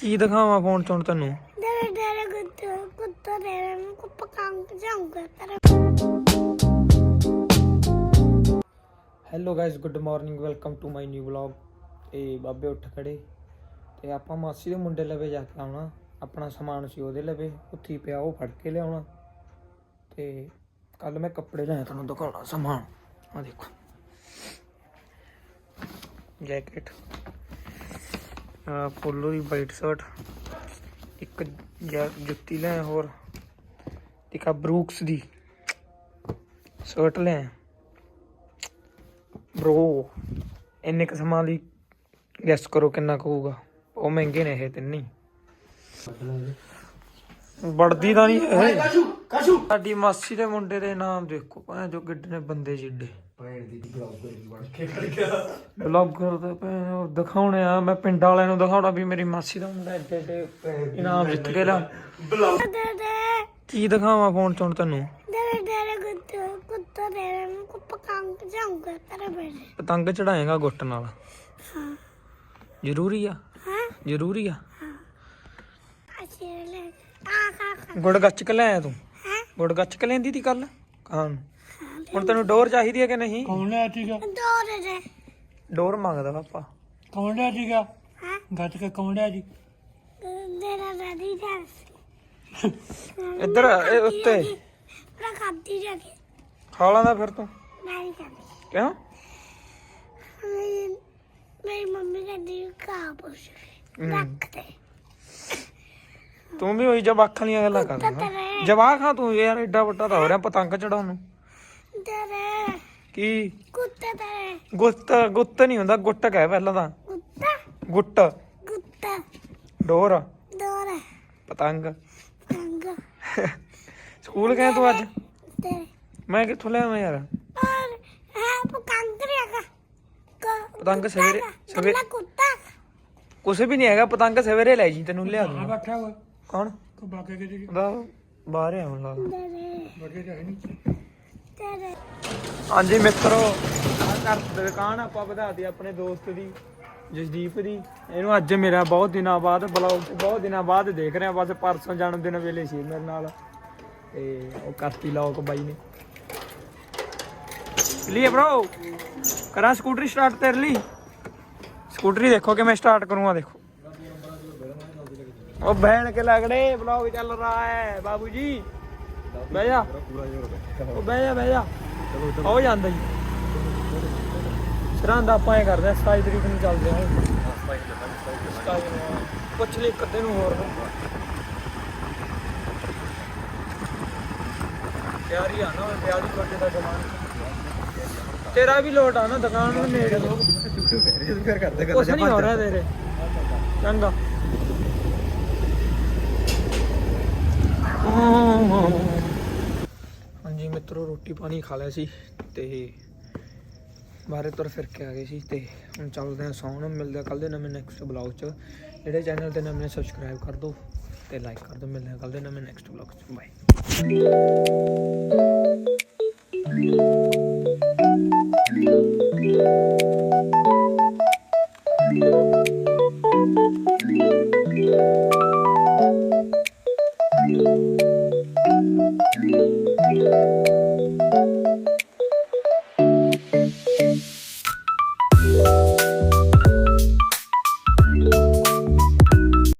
ਕੀ ਦਿਖਾਵਾਂ phone ਚੋਂ ਤੈਨੂੰ? ਡਰੇ ਡਰੇ ਕੁੱਤੇ ਕੁੱਤਾ ਡਰੇ ਨੂੰ ਕੁੱਪ ਕੰਗ ਜਾਊਂਗਾ ਤੇਰਾ। Hello guys good morning welcome to my new vlog ਤੇ ਬਾਬੇ ਉੱਠ ਖੜੇ। ਤੇ ਆਪਾਂ ਮਾਸੀ ਦੇ ਮੁੰਡੇ ਲਵੇ ਜਾ ਕੇ ਆਉਣਾ। ਆਪਣਾ ਸਮਾਨ ਸੀ ਉਹਦੇ ਲਵੇ। ਉੱਥੀ ਪਿਆ ਉਹ ਫੜ ਕੇ ਲਿਆਉਣਾ। ਤੇ ਕੱਲ ਮੈਂ ਕੱਪੜੇ ਲਿਆ ਤੁਹਾਨੂੰ ਦਿਖਾਉਣਾ ਸਮਾਨ। ਆ ਦੇਖੋ। ਜੈਕਟ ਪੋਲੋ ਦੀ ਵਾਈਟ ਸ਼ਰਟ, ਇੱਕ ਜੁੱਤੀ ਲੈ, ਹੋਰ ਇੱਕ ਆ ਬਰੂਕਸ ਦੀ ਸ਼ਰਟ ਲੈ। ਬ్రో ਇੰਨੇ ਕ ਸਮਾਂ ਲਈ ਗੈਸ ਕਰੋ ਕਿੰਨਾ ਕੁ ਹੋਊਗਾ। ਉਹ ਮਹਿੰਗੇ ਨੇ ਇਹ ਤਿੰਨੇ ਵੜਦੀ ਤਾਂ ਨਹੀਂ ਹੈ? ਕਾਸ਼ੂ ਕਾਸ਼ੂ। ਸਾਡੀ ਮਾਸੀ ਦੇ ਮੁੰਡੇ ਦੇ ਨਾਮ ਦੇਖੋ ਭਾਂ ਜੋ ਕਿੱਡੇ ਨੇ ਬੰਦੇ ਜਿੱਡੇ। ਬਲੌਗਰ ਦਾ ਭੈਣ ਉਹ ਦਿਖਾਉਣੇ ਆ ਮੈਂ ਪਿੰਡ ਵਾਲਿਆਂ ਨੂੰ ਦਿਖਾਉਣਾ ਵੀ ਮੇਰੀ ਮਾਸੀ ਦਾ ਮੁੰਡਾ ਏਡੇ ਏਡੇ ਇਨਾਮ ਜਿੱਤ ਕੇ ਡਰੇ ਕੀ ਦਿਖਾਵਾਂ ਫੋਨ ਚੋਂ ਤੈਨੂੰ? ਕੁੱਤੇ ਨੂੰ ਜਾਊਂਗਾ ਤੇਰਾ ਪਤੰਗ ਚੜਾਏਗਾ ਗੁੱਟ ਨਾਲ। ਹਾਂ। ਜ਼ਰੂਰੀ ਆ? ਹਾਂ। ਜ਼ਰੂਰੀ ਆ? ਅਸੀਂ ਲੈ ਗੁੜ ਗੱਚਕ ਲੈ ਆਇਆ ਤੂੰ? ਹੈ? ਗੁੜ ਗੱਚਕ ਲੈਂਦੀ ਤੀ ਕੱਲ ਖਾਣ ਨੂੰ। ਹੁਣ ਤੈਨੂੰ ਡੋਰ ਚਾਹੀਦੀ ਹੈ ਕਿ ਨਹੀਂ? ਕੌਣ ਲਿਆ ਸੀਗਾ? ਦੋ ਦੇ ਡੋਰ ਮੰਗਦਾ ਪਾਪਾ। ਕੌਣ ਲਿਆ ਸੀਗਾ? ਹਾਂ? ਗੱਜ ਕੇ ਕੌਣ ਲਿਆ ਜੀ? ਦੇਰਾ ਦਾਦੀ ਦਾ ਇੱਧਰ ਇਹ ਉੱਤੇ। ਪੂਰਾ ਖਾਦੀ ਜਾ ਕੇ। ਖਾ ਲਾਂਦਾ ਫਿਰ ਤੂੰ। ਮੈਂ ਨਹੀਂ ਖਾਂਦੀ। ਕਿਉਂ? ਮੇਰੀ ਮੇਰੀ ਮੰਮੀ ਕਹਿੰਦੀ ਕਾ ਪੁੱਛ। ਹਮ, ਰੱਖ ਦੇ। ਤੂੰ ਵੀ ਉਹੀ ਜਵਾਕਾਂ ਦੀਆਂ ਗੱਲਾਂ ਕਰਦਾ ਹਾਂ। ਤੂੰ ਯਾਰ ਐਡਾ ਵੱਡਾ ਤਾਂ ਹੋ ਰਿਹਾ ਪਤੰਗ ਚੜਾਉਣ ਨੂੰ। ਤੇਰੇ ਕੀ? ਕੁੱਤੇ ਤੇਰੇ ਗੁੱਤ ਗੁੱਤ ਨਹੀਂ ਹੁੰਦਾ ਗੁੱਟ ਕਹਿ ਪਹਿਲਾਂ ਤਾਂ। ਕੁੱਤਾ? ਗੁੱਟ। ਕੁੱਤਾ। ਡੋਰ। ਦੋਰੇ ਪਤੰਗ। ਕੰਗ ਸਕੂਲ ਗਏ ਤੂੰ ਅੱਜ? ਤੇਰੇ। ਮੈਂ ਕਿੱਥੋਂ ਲਿਆਵਾਂ ਯਾਰ? ਔਰ ਹੈ ਪਕੰਗ ਰਿਆਗਾ ਪਤੰਗ ਸਵੇਰੇ ਸਵੇਰੇ ਕੁੱਤਾ ਕੁਛ ਵੀ ਨਹੀਂ ਹੈਗਾ ਪਤੰਗ ਸਵੇਰੇ ਲੈ ਜੀ ਤੈਨੂੰ ਲਿਆ ਆ ਦੂੰਗਾ ਬੈਠਾ ਹੋਇਆ ਕੌਣ? ਕੋ ਬਾਕੇ ਕੇ ਜੀ ਉਹਦਾ ਬਾਹਰ ਆ ਹੁਣ ਲੱਗਦਾ ਬੜੇ ਜਾਈ ਨਹੀਂ। ਤੇਰੇ। ਹਾਂਜੀ ਮਿੱਤਰੋ ਆਹ ਘਰ ਦੀ ਦੁਕਾਨ ਆਪਾਂ ਵਧਾਤੀ ਆਪਣੇ ਦੋਸਤ ਦੀ ਜਸਦੀਪ ਦੀ। ਇਹਨੂੰ ਅੱਜ ਮੇਰਾ ਬਹੁਤ ਦਿਨਾਂ ਬਾਅਦ ਬਲੌਗ ਤੇ ਬਹੁਤ ਦਿਨਾਂ ਬਾਅਦ ਦੇਖ ਰਿਹਾ ਬਸ ਪਰਸੋਂ ਜਨਮ ਦਿਨ ਵੇਲੇ ਸੀ ਮੇਰੇ ਨਾਲ। ਤੇ ਉਹ ਕਰਤੀ ਲੋਕ ਬਾਈ ਨੇ। ਲਈ ਬ్రో ਕਰਾਂ ਸਕੂਟਰੀ ਸਟਾਰਟ ਤੇਰੇ ਲਈ? ਸਕੂਟਰੀ ਦੇਖੋ ਕਿਵੇਂ ਸਟਾਰਟ ਕਰੂੰਗਾ ਦੇਖੋ। ਉਹ ਬਹਿਣ ਕੇ ਲੱਗੜੇ ਬਲੌਗ ਚੱਲ ਰਹਾ ਹੈ ਬਾਬੂ ਜੀ। ਬਹਿ ਜਾ। ਉਹ ਬਹਿ ਜਾ ਬਹਿ ਜਾ। ਹੋ ਜਾਂਦਾ ਜੀ। ਸਰਹੰਦ ਆਪਾਂ ਇਹ ਕਰਦੇ ਆ 27 ਤਰੀਕ ਨੂੰ ਚੱਲਦੇ ਆ 27 ਨੂੰ ਪੁੱਛ ਲਈ ਕਦੇ ਨੂੰ ਹੋਰ। ਤਿਆਰੀ ਆ ਨਾ ਵਿਆਹ ਦੀ ਕੋਟੇ ਦਾ ਜਮਾਨ ਤੇਰਾ ਵੀ ਲੋਟ ਆ ਨਾ ਦੁਕਾਨ ਨੂੰ ਨੇੜੇ। ਕੁਛ ਨਹੀਂ ਹੋ ਰਿਹਾ ਤੇਰੇ। ਚੰਗਾ। ਹਾਂਜੀ ਰੋਟੀ ਪਾਣੀ ਖਾ ਲਿਆ ਸੀ ਤੇ ਬਾਹਰੇ ਤੁਰ ਫਿਰ ਕੇ ਆ ਗਏ ਸੀ ਤੇ ਹੁਣ ਚੱਲਦੇ ਹਾਂ ਸੌਣ। ਮਿਲਦੇ ਕੱਲ ਦੇ ਨਵੇਂ ਨੈਕਸਟ ਬਲੌਗ 'ਚ। ਜਿਹੜੇ ਚੈਨਲ ਤੇ ਨਵੇਂ ਸਬਸਕ੍ਰਾਈਬ ਕਰ ਦਿਓ ਤੇ ਲਾਈਕ ਕਰ ਦਿਓ। ਮਿਲਦੇ ਹਾਂ ਕੱਲ ਦੇ ਨਵੇਂ ਨੈਕਸਟ ਬਲੌਗ 'ਚ। ਬਾਏ